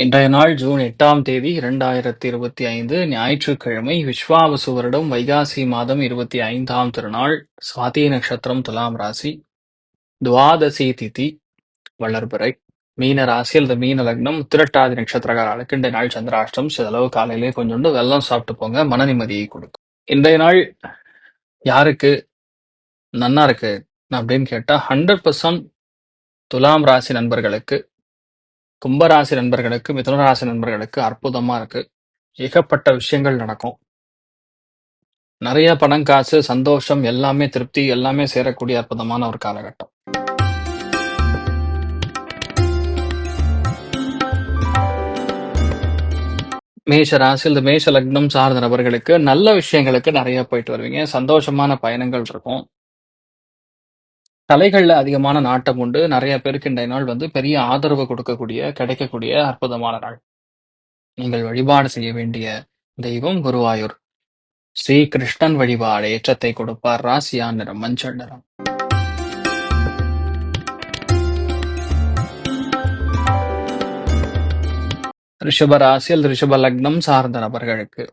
இன்றைய நாள் ஜூன் எட்டாம் தேதி இரண்டாயிரத்தி இருபத்தி ஐந்து ஞாயிற்றுக்கிழமை விஸ்வாவசு வருடம் வைகாசி மாதம் இருபத்தி ஐந்தாம் திருநாள் சுவாதி நட்சத்திரம் துலாம் ராசி துவாதசி திதி வளர்பிறை மீன ராசி அல்லது மீன லக்னம் திரட்டாதி நட்சத்திரக்காரர்களுக்கு இன்றைய நாள் சந்திராஷ்டம் சிதளவு காலையிலே கொஞ்சோண்டு வெள்ளம் சாப்பிட்டு போங்க மன நிம்மதியை கொடுக்கும். இன்றைய நாள் யாருக்கு நன்னா இருக்கு அப்படின்னு கேட்டா ஹண்ட்ரட் பர்சன்ட் துலாம் ராசி நண்பர்களுக்கு கும்பராசி நண்பர்களுக்கு மிதுனராசி நண்பர்களுக்கு அற்புதமா இருக்கு. ஏகப்பட்ட விஷயங்கள் நடக்கும். நிறைய பணம் காசு சந்தோஷம் எல்லாமே திருப்தி எல்லாமே சேரக்கூடிய அற்புதமான ஒரு காலகட்டம். மேஷ ராசி இந்த மேஷ லக்னம் சார்ந்த நபர்களுக்கு நல்ல விஷயங்களுக்கு நிறைய போயிட்டு வருவீங்க. சந்தோஷமான பயணங்கள் இருக்கும். கலைகள்ல அதிகமான நாட்டம் உண்டு. நிறைய பேருக்கு இந்த நாள் வந்து பெரிய ஆதரவு கொடுக்கக்கூடிய கிடைக்கக்கூடிய அற்புதமான நாள். நீங்கள் வழிபாடு செய்ய வேண்டிய தெய்வம் குருவாயூர். ஸ்ரீ கிருஷ்ணன் வழிபாடு ஏற்றத்தை கொடுப்பார். ராசியா நிறம் மஞ்சள் நிறம். ரிஷப ராசியில் ரிஷப லக்னம் சார்ந்த நபர்களுக்கு.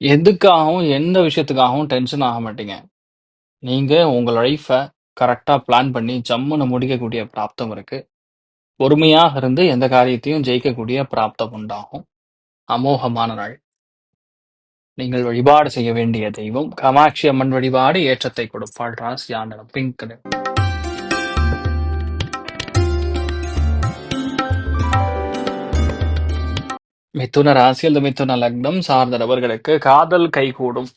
எதுக்காகவும் எந்த விஷயத்துக்காகவும் டென்ஷன் ஆக மாட்டீங்க. நீங்க உங்க லைஃப்பை கரெக்டா பிளான் பண்ணி ஜம்முன்னு முடிக்கக்கூடிய பிராப்தம் இருக்கு. பொறுமையாக இருந்து எந்த காரியத்தையும் ஜெயிக்கக்கூடிய பிராப்தம் உண்டாகும். அமோகமான நாள். நீங்கள் வழிபாடு செய்ய வேண்டிய தெய்வம் காமாட்சி அம்மன் வழிபாடு ஏற்றத்தை கொடுப்பாள். ராசி ஆண்டனம் பிங்க் நிறம். மிதுன ராசி அல்லது மிதுன லக்னம் சார்ந்த நபர்களுக்கு காதல் கைகூடும்.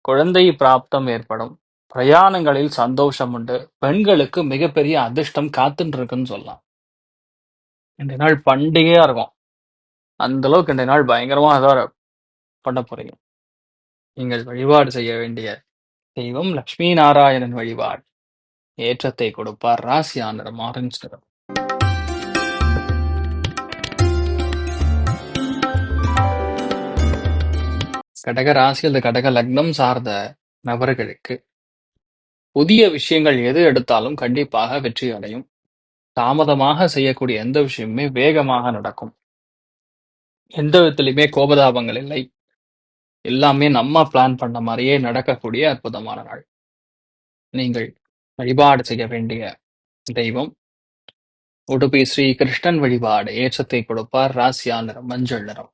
குழந்தை பிராப்தம் ஏற்படும். பிரயாணங்களில் சந்தோஷம் உண்டு பெண்களுக்கு மிகப்பெரிய அதிர்ஷ்டம் காத்துட்டு இருக்குன்னு சொல்லலாம். இன்றைய நாள் பண்டிகையா இருக்கும். அந்த அளவுக்கு இன்றைய நாள் பயங்கரமா ஏதோ பண்ண போறீங்க. நீங்கள் வழிபாடு செய்ய வேண்டிய தெய்வம் லக்ஷ்மி நாராயணன் வழிபாடு. ஏற்றத்தை கொடுப்பார். ராசியானர் நிறம் ஆரஞ்சு நிறம். கடக ராசி அல்லது கடக லக்னம் சார்ந்த நபர்களுக்கு புதிய விஷயங்கள் எது எடுத்தாலும் கண்டிப்பாக வெற்றி அடையும். தாமதமாக செய்யக்கூடிய எந்த விஷயமுமே வேகமாக நடக்கும். எந்த விதத்திலுமே கோபதாபங்கள் இல்லை. எல்லாமே நம்ம பிளான் பண்ண மாதிரியே நடக்கக்கூடிய அற்புதமான நாள். நீங்கள் வழிபாடு செய்ய வேண்டிய தெய்வம். உடுப்பி ஸ்ரீ கிருஷ்ணன் வழிபாடு ஏற்றத்தை கொடுப்பார். ராசியா நிறம் மஞ்சள் நிறம்.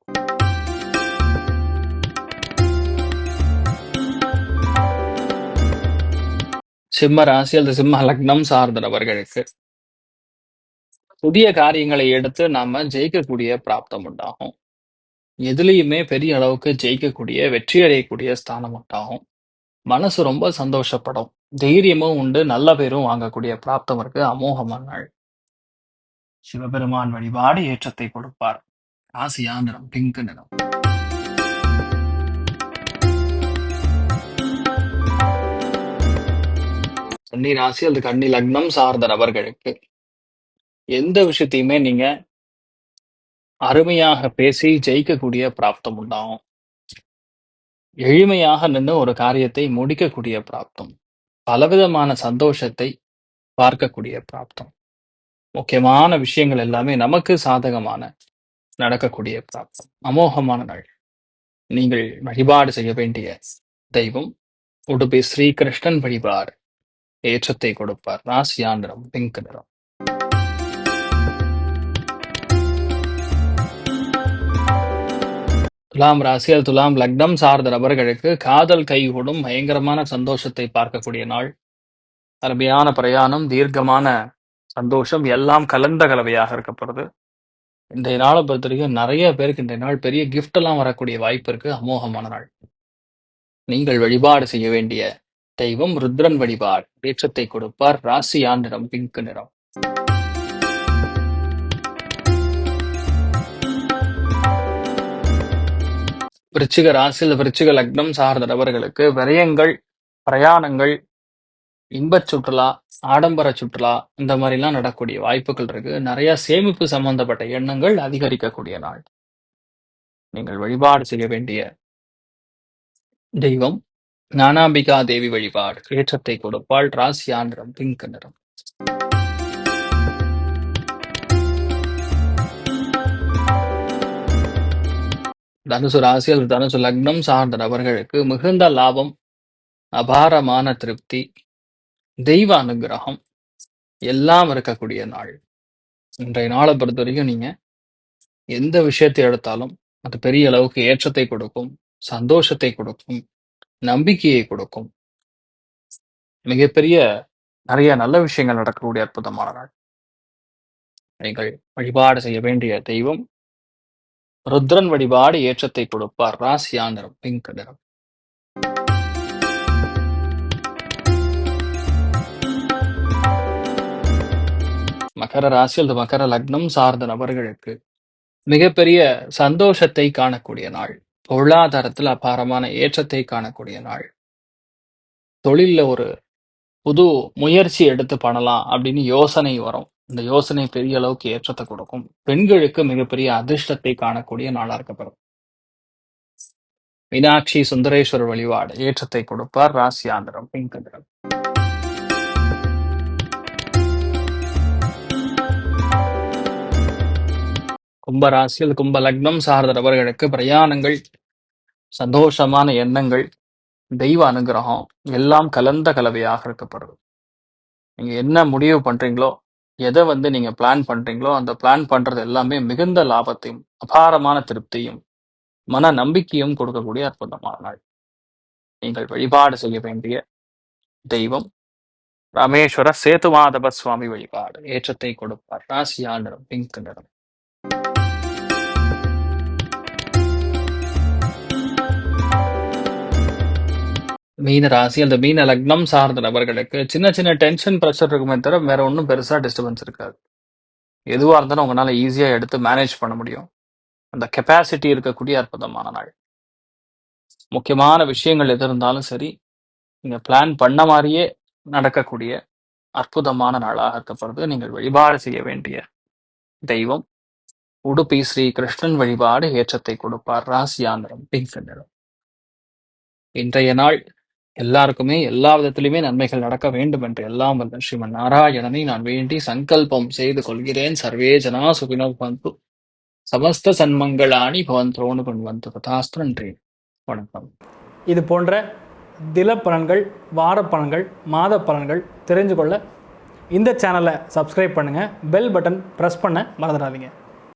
சிம்ம ராசி அல்லது சிம்ம லக்னம் சார்ந்த நபர்களுக்கு புதிய காரியங்களை எடுத்து நாம ஜெயிக்கக்கூடிய பிராப்தம் உண்டாகும். எதுலேயுமே பெரிய அளவுக்கு ஜெயிக்கக்கூடிய வெற்றி அடையக்கூடிய ஸ்தானம் உண்டாகும். மனசு ரொம்ப சந்தோஷப்படும். தைரியமும் உண்டு நல்ல பேரும் வாங்கக்கூடிய பிராப்தம் இருக்கு. அமோகமான நாள். சிவபெருமான் வழிபாடு ஏற்றத்தை கொடுப்பார். ராசியா நிறம் பிங்க் நிறம். கன்னி ராசி அல்லது கன்னி லக்னம் சார்ந்த நபர்களுக்கு எந்த விஷயத்தையுமே நீங்க அருமையாக பேசி ஜெயிக்கக்கூடிய பிராப்தம் உண்டாகும். எளிமையாக நின்று ஒரு காரியத்தை முடிக்கக்கூடிய பிராப்தம். பலவிதமான சந்தோஷத்தை பார்க்கக்கூடிய பிராப்தம். முக்கியமான விஷயங்கள் எல்லாமே நமக்கு சாதகமான நடக்கக்கூடிய பிராப்தம். அமோகமான நாள். நீங்கள் வழிபாடு செய்ய வேண்டிய தெய்வம். உடுப்பி ஸ்ரீகிருஷ்ணன் வழிபாடு. ஏற்றத்தை கொடுப்பார். ராசியா நிறம் பிங்க் நிறம். துலாம் ராசி அது துலாம் லக்னம் சார்ந்த நபர்களுக்கு காதல் கைகூடும் பயங்கரமான சந்தோஷத்தை பார்க்கக்கூடிய நாள். அருமையான பிரயாணம் தீர்க்கமான சந்தோஷம் எல்லாம் கலந்த கலவையாக இருக்கப்படுது இன்றைய நாளை பொறுத்த வரைக்கும் நிறைய பேருக்கு இன்றைய நாள் பெரிய கிஃப்ட் எல்லாம் வரக்கூடிய வாய்ப்பு இருக்கு. அமோகமான நாள். நீங்கள் வழிபாடு செய்ய வேண்டிய தெய்வம் ருத்ரன் வழிபாடு. ஏற்றத்தை கொடுப்பார். ராசி நிறம் பிங்க் நிறம். விருச்சிக ராசியில் விருச்சிக லக்னம் சார்ந்த நபர்களுக்கு விரயங்கள் பிரயாணங்கள் இன்பச் சுற்றுலா ஆடம்பர சுற்றுலா இந்த மாதிரிலாம் நடக்கக்கூடிய வாய்ப்புகள் இருக்கு. நிறைய சேமிப்பு சம்பந்தப்பட்ட எண்ணங்கள் அதிகரிக்கக்கூடிய நாள். நீங்கள் வழிபாடு செய்ய வேண்டிய தெய்வம் ஞானாம்பிகா தேவி வழிபாடு. ஏற்றத்தை கொடுப்பாள் ராசியா நிறம் பிங்க் நிறம். தனுசு ராசியில் தனுசு லக்னம் சார்ந்த நபர்களுக்கு மிகுந்த லாபம் அபாரமான திருப்தி தெய்வ அனுகிரகம் எல்லாம் இருக்கக்கூடிய நாள். இன்றைய நாளை பொறுத்த வரைக்கும் நீங்க எந்த விஷயத்தை எடுத்தாலும் அது பெரிய அளவுக்கு ஏற்றத்தை கொடுக்கும் சந்தோஷத்தை கொடுக்கும் நம்பிக்கையை கொடுக்கும். மிகப்பெரிய நிறைய நல்ல விஷயங்கள் நடக்கக்கூடிய அற்புதமான நாள். நீங்கள் வழிபாடு செய்ய வேண்டிய தெய்வம். ருத்ரன் வழிபாடு ஏற்றத்தை கொடுப்பார். ராசியா நிறம் பிங்க் நிறம் மகர ராசி அல்லது மகர லக்னம் சார்ந்த நபர்களுக்கு மிகப்பெரிய சந்தோஷத்தை காணக்கூடிய நாள். பொருளாதாரத்தில் அபாரமான ஏற்றத்தை காணக்கூடிய நாள். தொழில்ல ஒரு புது முயற்சி எடுத்து பண்ணலாம் அப்படின்னு யோசனை வரும். இந்த யோசனை பெரிய அளவுக்கு ஏற்றத்தை கொடுக்கும். பெண்களுக்கு மிகப்பெரிய அதிர்ஷ்டத்தை காணக்கூடிய நாளா இருக்கப்படும் மீனாட்சி சுந்தரேஸ்வரர் வழிபாடு ஏற்றத்தை கொடுப்பார். ராசியா நிறம் பிங்க் கும்பராசியில் கும்ப லக்னம் சார்ந்த நபர்களுக்கு பிரயாணங்கள் சந்தோஷமான எண்ணங்கள் தெய்வ அனுகிரகம் எல்லாம் கலந்த கலவையாக இருக்கப்படுது. நீங்க என்ன முடிவு பண்றீங்களோ எதை வந்து நீங்க பிளான் பண்றீங்களோ அந்த பிளான் பண்றது எல்லாமே மிகுந்த லாபத்தையும் அபாரமான திருப்தியும் மன நம்பிக்கையும் கொடுக்கக்கூடிய அற்புதமான நாள். நீங்கள் வழிபாடு செய்ய வேண்டிய தெய்வம் ராமேஸ்வர சேதுமாதவ சுவாமி வழிபாடு. ஏற்றத்தை கொடுப்பார். ராசியா நிறம் பிங்க் நிறம். மீன ராசி அந்த மீன லக்னம் சார்ந்த நபர்களுக்கு சின்ன சின்ன டென்ஷன் ப்ரெஷர் இருக்குமே தவிர வேற ஒன்றும் பெருசாக டிஸ்டர்பன்ஸ் இருக்காது. எதுவாக இருந்தாலும் உங்களால் ஈஸியாக எடுத்து மேனேஜ் பண்ண முடியும். அந்த கெப்பாசிட்டி இருக்கக்கூடிய அற்புதமான நாள். முக்கியமான விஷயங்கள் எது இருந்தாலும் சரி நீங்கள் பிளான் பண்ண மாதிரியே நடக்கக்கூடிய அற்புதமான நாளாக இருக்கப்படுது நீங்கள் வழிபாடு செய்ய வேண்டிய தெய்வம். உடுப்பி ஸ்ரீ கிருஷ்ணன் வழிபாடு ஏற்றத்தை கொடுப்பார். ராசியா நிறம் பிங்க் நிறம் இன்றைய நாள் எல்லாருக்குமே எல்லா விதத்திலுமே நன்மைகள் நடக்க வேண்டும் என்று எல்லாம் வந்த ஸ்ரீமன் நாராயணனை நான் வேண்டி சங்கல்பம் செய்து கொள்கிறேன். சர்வே ஜனா சுகினோ பந்து சமஸ்த சன்மங்களாணி பவந்தோனு கொண்டு ததாஸ்து நன்றி. வணக்கம். இது போன்ற தில பலன்கள் வார பலன்கள் மாத பலன்கள் தெரிஞ்சு கொள்ள இந்த சேனலை சப்ஸ்கிரைப் பண்ணுங்கள் பெல் பட்டன் ப்ரெஸ் பண்ண மறந்துடாதீங்க.